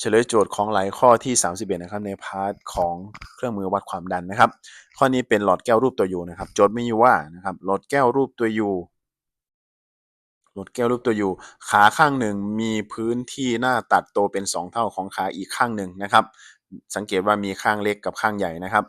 เฉลยโจทย์ของหลายข้อที่ 31 นะครับ ในพาร์ทของเครื่องมือวัดความดันนะครับ ข้อนี้เป็นหลอดแก้วรูปตัวยูนะครับ โจทย์ไมีอยู่ว่านะครับหลอดแก้วรูปตัวยูหลอดแก้วรูปตัวยูขาข้างหนึ่งมีพื้นที่หน้าตัดโตเป็น 2 เท่าของขาอีกข้างหนึ่งนะครับ สังเกตว่ามีข้างเล็กกับข้างใหญ่นะครับ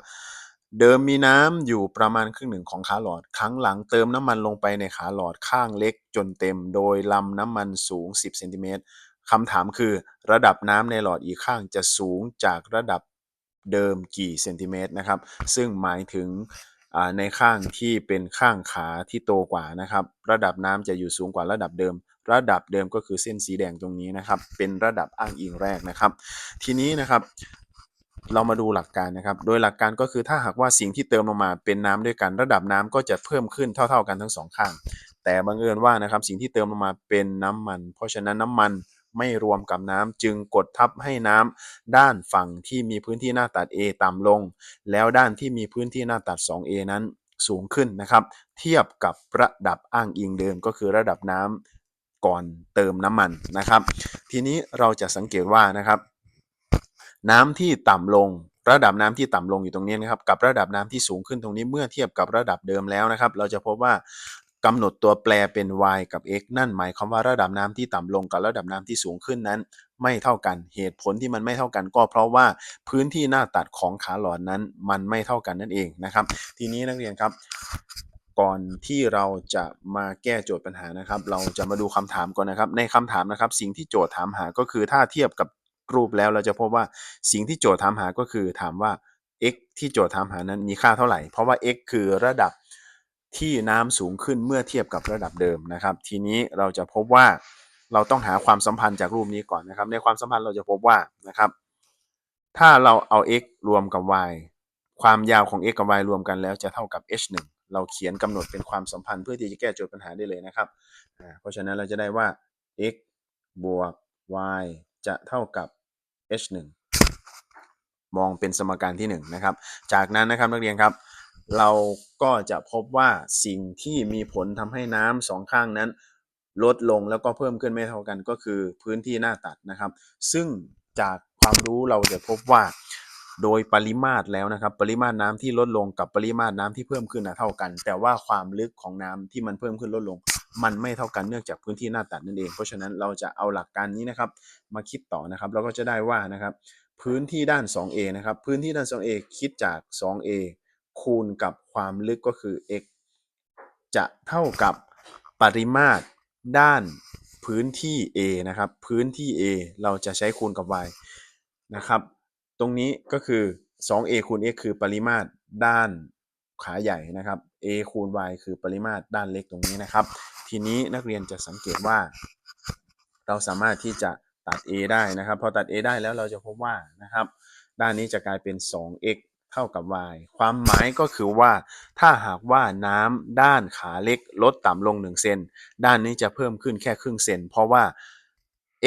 เดิมมีน้ำอยู่ประมาณครึ่งหนึ่งของขาหลอด ครั้งหลังเติมน้ำมันลงไปในขาหลอดข้างเล็กจนเต็ม โดยลำน้ำมันสูง 10เซนติเมตร คำถามคือระดับน้ำในหลอดอีกข้างจะสูงจากระดับเดิมกี่เซนติเมตรนะครับ ซึ่งหมายถึงในข้างที่เป็นข้างขาที่โตกว่านะครับ ระดับน้ำจะอยู่สูงกว่าระดับเดิม ระดับเดิมก็คือเส้นสีแดงตรงนี้นะครับ เป็นระดับอ้างอิงแรกนะครับ ทีนี้นะครับเรามาดูหลักการนะครับ โดยหลักการก็คือถ้าหากว่าสิ่งที่เติมลงมาเป็นน้ำด้วยกัน ระดับน้ำก็จะเพิ่มขึ้นเท่า ๆกันทั้งสองข้าง แต่บังเอิญว่านะครับสิ่งที่เติมลงมาเป็นน้ำมัน เพราะฉะนั้นน้ำมัน ไม่รวมกับน้ำจึงกดทับให้น้ำด้านฝั่งที่มีพื้นที่หน้าตัด A ต่ำลง แล้วด้านที่มีพื้นที่หน้าตัด 2A นั้นสูงขึ้นนะครับ เทียบกับระดับอ้างอิงเดิมก็คือระดับน้ำก่อนเติมน้ำมันนะครับ ทีนี้เราจะสังเกตว่านะครับ น้ำที่ต่ำลงระดับน้ำที่ต่ำลงอยู่ตรงนี้นะครับกับระดับน้ำที่สูงขึ้นตรงนี้เมื่อเทียบกับระดับเดิมแล้วนะครับ เราจะพบว่า กำหนดตัวแปรเป็น y กับ x นั่นหมายความว่าระดับน้ำที่ต่ำลงกับระดับน้ำที่สูงขึ้นนั้น ไม่เท่ากัน เหตุผลที่มันไม่เท่ากันก็เพราะว่าพื้นที่หน้าตัดของขาหลอดนั้นมันไม่เท่ากันนั่นเองนะครับ ทีนี้นักเรียนครับ ก่อนที่เราจะมาแก้โจทย์ปัญหานะครับ เราจะมาดูคำถามก่อนนะครับ ในคำถามนะครับ สิ่งที่โจทย์ถามหาก็คือถ้าเทียบกับรูปแล้วเราจะพบว่าสิ่งที่โจทย์ถามหาก็คือถามว่า x ที่โจทย์ถามหานั้นมีค่าเท่าไหร่ เพราะว่า x คือระดับ ที่น้ำสูงขึ้นเมื่อเทียบกับระดับเดิมนะครับ ทีนี้เราจะพบว่าเราต้องหาความสัมพันธ์จากรูปนี้ก่อนนะครับ ในความสัมพันธ์เราจะพบว่านะครับ ถ้าเราเอา x รวมกับ y ความยาวของ x กับ y รวมกันแล้วจะเท่ากับ h 1 เราเขียนกำหนดเป็นความสัมพันธ์เพื่อที่จะแก้โจทย์ปัญหาได้เลยนะครับ เพราะฉะนั้นเราจะได้ว่า x บวก y จะเท่ากับ h 1 มองเป็นสมการที่1นะครับ จากนั้นนะครับนักเรียนครับ เราก็จะพบว่าสิ่งที่มีผลทำให้น้ำสองข้างนั้น ลดลงแล้วก็เพิ่มขึ้นไม่เท่ากันก็คือพื้นที่หน้าตัดนะครับ ซึ่งจากความรู้เราจะพบว่าโดยปริมาตรแล้วนะครับ ปริมาตรน้ำที่ลดลงกับปริมาตรน้ำที่เพิ่มขึ้นนะเท่ากัน แต่ว่าความลึกของน้ำที่มันเพิ่มขึ้นลดลง มันไม่เท่ากันเนื่องจากพื้นที่หน้าตัดนั่นเอง เพราะฉะนั้นเราจะเอาหลักการนี้นะครับ มาคิดต่อนะครับเราก็จะได้ว่านะครับ พื้นที่ด้าน 2a นะครับ พื้นที่ด้าน 2a คิดจาก 2a คูณกับความลึกก็คือ x จะเท่ากับปริมาตรด้านพื้นที่ a นะครับ พื้นที่ a เราจะใช้คูณกับ y นะครับ ตรงนี้ก็คือ 2a คูณ x คือปริมาตรด้านขาใหญ่นะครับ a คูณ y คือปริมาตรด้านเล็กตรงนี้นะครับ ทีนี้นักเรียนจะสังเกตว่า เราสามารถที่จะตัด a ได้นะครับ พอตัด a ได้แล้วเราจะพบว่านะครับ ด้านนี้จะกลายเป็น 2x เท่ากับ y ความหมายก็คือว่า ถ้าหากว่าน้ำด้านขาเล็กลดต่ำลง1เซนด้านนี้จะเพิ่มขึ้นแค่ครึ่งเซนเพราะว่า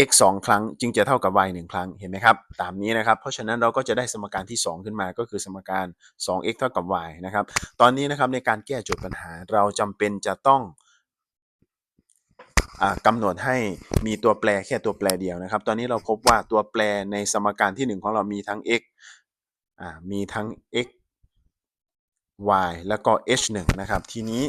x 2 ครั้งจึงจะเท่ากับ y 1 ครั้งเห็นไหมครับ ตามนี้นะครับ เพราะฉะนั้นเราก็จะได้สมการที่ 2 ขึ้นมาก็คือสมการ 2x เท่ากับ y นะครับ ตอนนี้นะครับในการแก้โจทย์ปัญหาเราจำเป็นจะต้องกำหนดให้มีตัวแปรแค่ตัวแปรเดียวนะครับ ตอนนี้เราพบว่าตัวแปรในสมการที่ 1 ของเรามีทั้ง x มีทั้ง x y แล้วก็ h 1นะครับ ทีนี้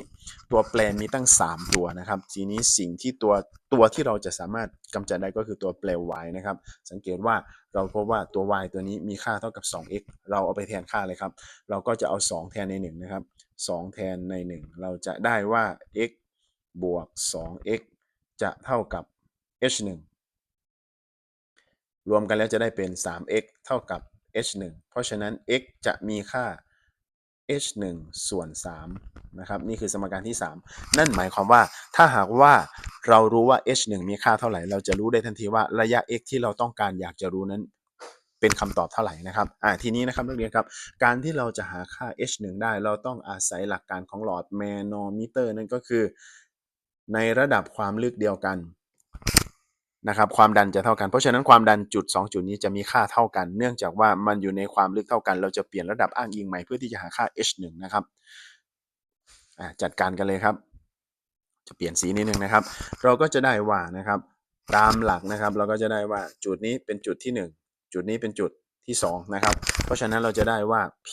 ตัวแปรมีตั้ง 3 ตัวนะครับ ทีนี้สิ่งที่ตัวตัวที่เราจะสามารถกำจัดได้ก็คือตัวแปร y นะครับ สังเกตว่าเราพบว่าตัว y ตัวนี้มีค่าเท่ากับ 2x เราเอาไปแทนค่าเลยครับ เราก็จะเอา 2 แทนใน 1 นะครับ 2 แทนใน 1 เราจะได้ว่า x บวก 2x จะเท่ากับ h 1รวมกันแล้วจะได้เป็น 3x เท่ากับ h 1 เพราะฉะนั้น x จะมีค่า h 1 ส่วน3นะครับนี่คือสมการที่ 3 นั่นหมายความว่าถ้าหากว่าเรารู้ว่า h 1 มีค่าเท่าไหร่ เราจะรู้ได้ทันทีว่าระยะ x ที่เราต้องการอยากจะรู้นั้นเป็นคำตอบเท่าไหร่นะครับอ่าทีนี้นะครับนักเรียนครับ การที่เราจะหาค่า h 1 ได้ เราต้องอาศัยหลักการของหลอดแมโนมิเตอร์นั่นก็คือ ในระดับความลึกเดียวกัน นะครับความดันจะเท่ากัน เพราะฉะนั้นความดันจุด 2 จุดนี้จะมีค่าเท่ากัน เนื่องจากว่ามันอยู่ในความลึกเท่ากัน เราจะเปลี่ยนระดับอ้างอิงใหม่เพื่อที่จะหาค่า h 1 นะครับจัดการกันเลยครับ จะเปลี่ยนสีนิดนึงนะครับ เราก็จะได้ว่านะครับ ตามหลักนะครับ เราก็จะได้ว่าจุดนี้เป็นจุดที่จุดนี้เป็นจุดที่ 2 นะครับ เพราะฉะนั้นเราจะได้ว่า p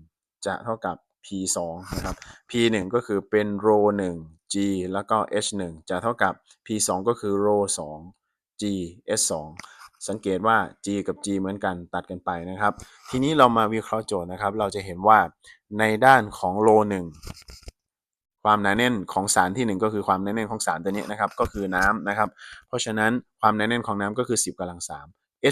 1จะเท่ากับ p 2นะครับ p 1ก็คือเป็น row 1 g แล้วก็ h 1จะเท่ากับ p 2ก็คือ row 2 g h 2สังเกตว่า g กับ g เหมือนกันตัดกันไปนะครับ ทีนี้เรามาวิเคราะห์โจทย์นะครับ เราจะเห็นว่าในด้านของ row 1ความหนาแน่นของสารที่ 1 ก็คือความหนาแน่นของสารตัวนี้นะครับก็คือน้ำนะครับ เพราะฉะนั้นความหนาแน่นของน้ำก็คือ 10กำลัง 3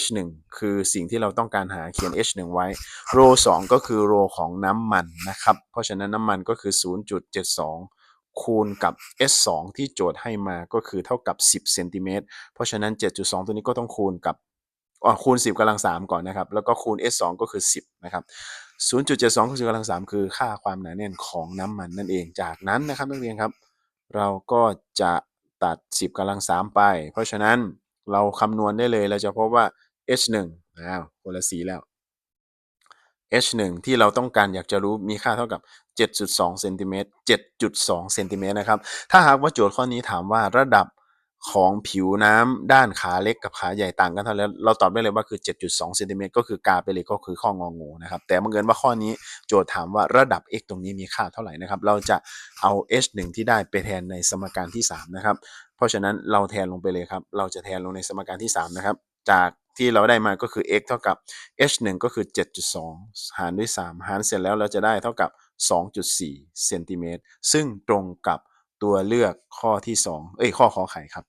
H1 คือสิ่งที่เราต้องการหาเขียน H1 ไว้โร2ก็คือโรของน้ำมันนะครับ เพราะฉะนั้นน้ำมันก็คือ 0.72 คูณกับ S2 ที่โจทย์ให้มาก็คือเท่ากับ 10เซนติเมตรเพราะฉะนั้น 7.2 ตัวนี้ก็ต้องคูณกับอ๋อคูณ 10กำลัง 3 ก่อนนะครับ แล้วก็คูณ S2 ก็คือ 10 นะครับ 0.72คูณ10กำลัง 3 คือค่าความหนาแน่นของน้ำมันนั่นเอง จากนั้นนะครับนักเรียนครับ เราก็จะตัด 10กำลัง 3 ไป เพราะฉะนั้นเราคำนวณได้เลยเราจะพบว่า H1 อ้าวคนละสีแล้ว H1 ที่เราต้องการอยากจะรู้มีค่าเท่ากับ 7.2เซนติเมตร7.2เซนติเมตรนะครับ ถ้าหากว่าโจทย์ข้อนี้ถามว่าระดับของผิวน้ำด้านขาเล็กกับขาใหญ่ต่างกันเท่าไหร่เราตอบได้เลยว่าคือ 7.2เซนติเมตรก็คือกาไปเลยก็คือข้ององูนะครับ แต่บังเอิญว่าข้อนี้โจทย์ถามว่าระดับ x ตรงนี้มีค่าเท่าไหร่นะครับ เราจะเอา h1 ที่ได้ไปแทนในสมการที่ 3 นะครับ เพราะฉะนั้นเราแทนลงไปเลยครับ เราจะแทนลงในสมการที่ 3 นะครับ จาก ที่เราได้มาก็คือ x เท่ากับ h1 ก็คือ 7.2 หารด้วย 3 หารเสร็จแล้วเราจะได้เท่ากับ 2.4 เซนติเมตร ซึ่งตรงกับตัวเลือกข้อที่ 2 เอ้ย ข้อขอไข่ครับ